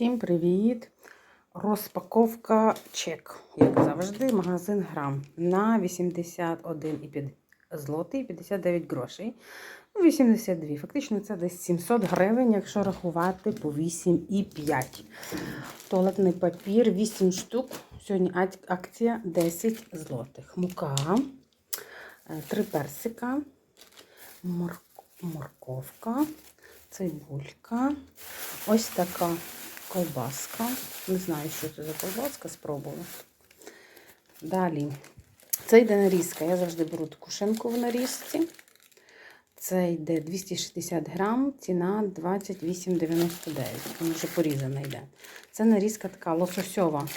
Всім привіт! Розпаковка чек, як завжди, магазин грам на 81,5 злотий 59 грошей. Ну, 82. Фактично це десь 700 гривень, якщо рахувати по 8,5. Туалетний папір 8 штук. Сьогодні акція 10 злотих. Мука, 3 персика, мор- морковка, цибулька. Ось така ковбаска. Не знаю, що це за ковбаска, спробую. Далі. Це йде нарізка. Я завжди беру таку шинку в нарізці. Це йде 260 грам, ціна 28,99. Він вже порізана йде. Це нарізка така лососьова.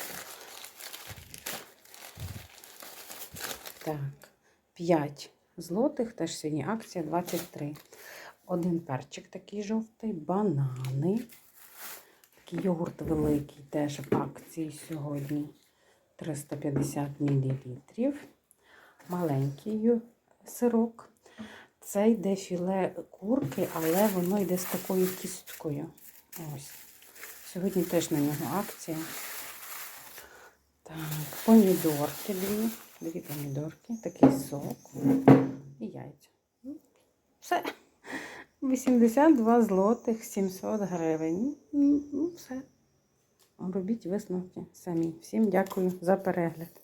Так, 5 злотих, теж сьогодні акція 23. Один перчик такий жовтий, банани. Йогурт великий, теж в акції сьогодні 350 мл. Маленький сирок. Це йде філе курки, але воно йде з такою кісткою. Ось. Сьогодні теж на нього акція. Так, помідорки дві. Дві помідорки, такий сок і яйця. Все. 82 злотих 700 гривень. Все. Робіть висновки самі. Всім дякую за перегляд.